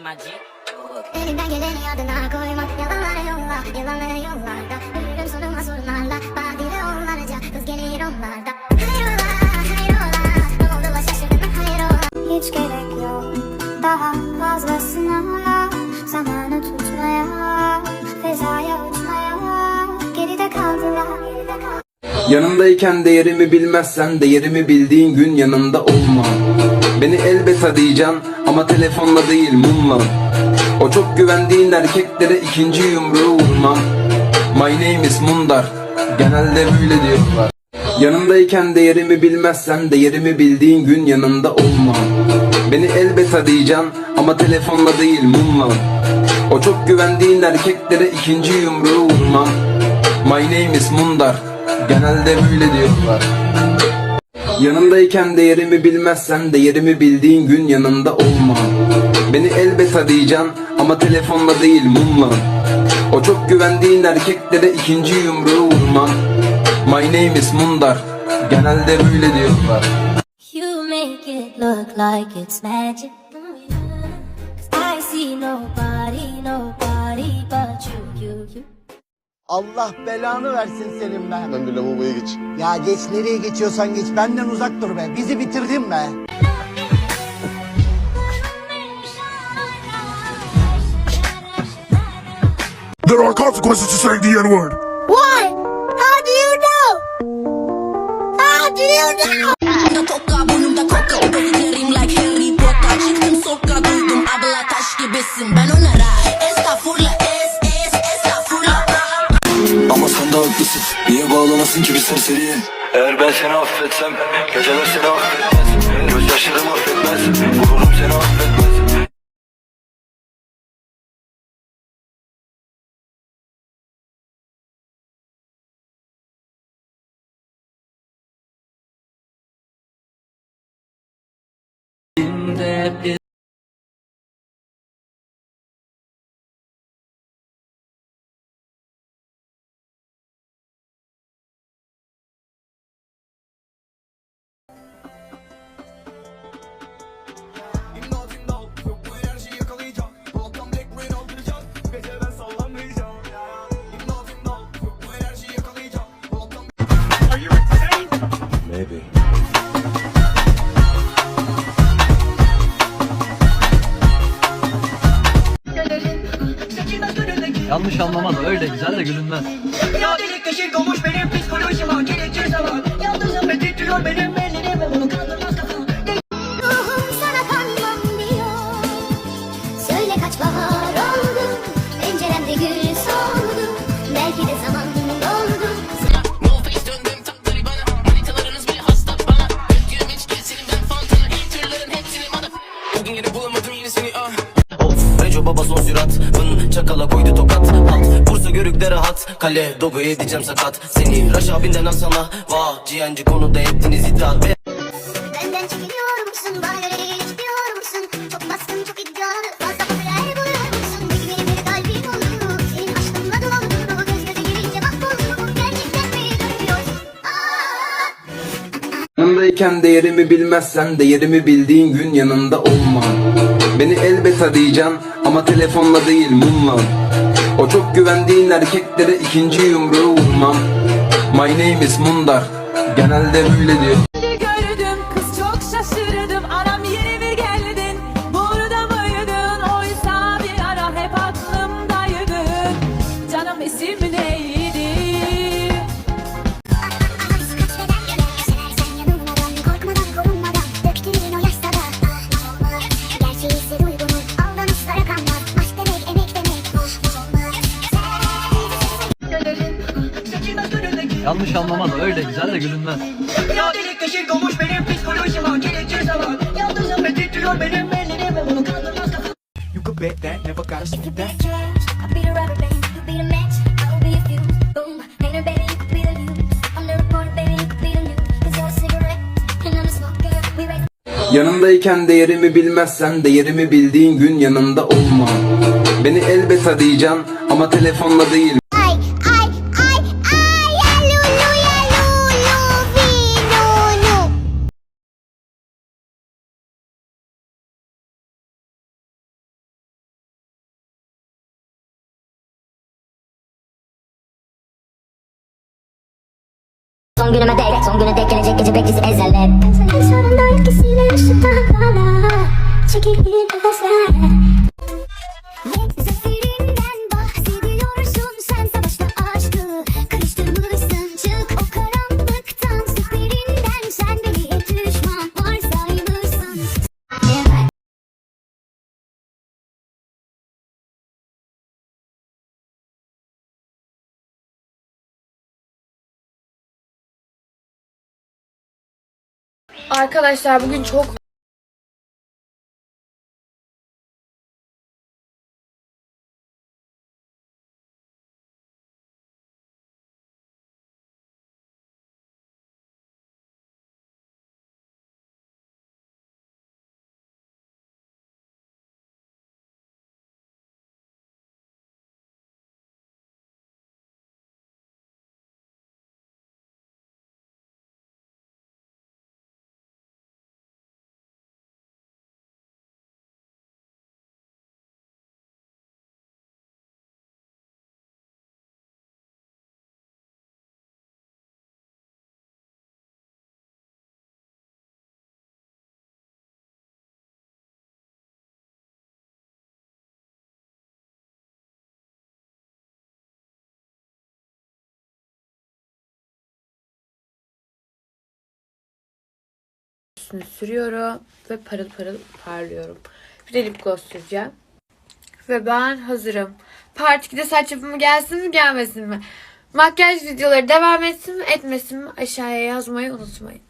my G. Elinden geleni adına koymak Yalanlara yolla, yalanlara yollarda. Yürürüm soruma sorunlarla. Badire onlarca, hız gelir onlarda. Hayrola, hayrola? Ne oldu la şaşırdın hayrola? Hiç gerek yok. Daha fazlasına. Zamanı tutmaya Fezaya uçmaya. Geride kaldılar Geride kaldılar. Değerimi bilmezsen değerimi bildiğin gün yanında olma Beni elbet arayacaksın ama telefonla değil mumla. O çok güvendiğin erkeklere ikinci yumruğu vurmam. My name is Mundar. Genelde böyle diyorlar. Yanındayken değerimi bilmezsen değerimi bildiğin gün yanında olma Beni elbet arayacaksın ama telefonla değil mumla. O çok güvendiğin erkeklere ikinci yumruğu vurmam. My name is Mundar. Genelde böyle diyorlar Yanındayken değerimi bilmezsen değerimi bildiğin gün yanında olma. Beni elbet arayacaksın ama telefonla değil mumla. O çok güvendiğin erkeklere ikinci yumruğu vurmam My name is Mundar. Genelde böyle diyorlar. You make it look like it's magic. I see nobody, nobody but you. Allah belanı versin senin be. Ben bir lavaboya geç. Ya geç nereye geçiyorsan geç benden uzak dur be. Bizi bitirdin be. There are consequences to saying the N word. Why? How do you know? How do you know? Çıktım soka duydum abla taş gibisin Ben onlara affetsem Geceler seni affetmez. Gözyaşlarım affetmez Gururum seni affetmez. Maybe Yanlış anlama da öyle güzel de gülünmez. Ya delik deşik olmuş benim psikolojim gerekir Kale dogu edeceğim sakat Seni Raş abinden asana Vah ciğenci konuda ettiniz itaat Be- Benden çekiniyor musun? Bana göre hiç diyor musun? Çok baskın çok iddialı Fazla popüler buluyor musun? Peki benim bir kalbim oldu Senin aşkınla doldu Göz göze gelince mahvoldu Gerçekten mi görüyorsun? Aa! Yanındayken değerimi bilmezsen değerimi bildiğin gün yanında olma Beni elbet arayacaksın ama telefonla değil mumla O çok güvendiğin erkeklere ikinci yumruğu vurmam. My name is Mundar. Genelde böyle diyor Yanlış anlama da öyle güzel de gülünmez. Ya delik deşik olmuş benim psikolojim gerekir zaman. Yalnızım ve titriyor benim ellerim. Ve bunu kaldırmaz You could bet that, never gotta the trash, I'll be the rubber band You be the match, I'll be a fuse Boom, painter baby, you could be the muse I'm the reporter baby, you could be the news Cause you're a cigarette, and I'm a smoker We raise Yanındayken değerimi bilmezsen değerimi bildiğin gün yanında olma. Beni elbet arayacaksın ama telefonla değil son günüme dek Son güne dek gelecek gece beklisi ezelle Hiç sorun değil kesiyle ışıktan bana Çekil bir nefesler Arkadaşlar bugün çok üstünü sürüyorum ve parıl parıl parlıyorum. Bir de lip gloss süreceğim. Ve ben hazırım. Part 2'de saç yapımı gelsin mi gelmesin mi? Makyaj videoları devam etsin mi etmesin mi aşağıya yazmayı unutmayın.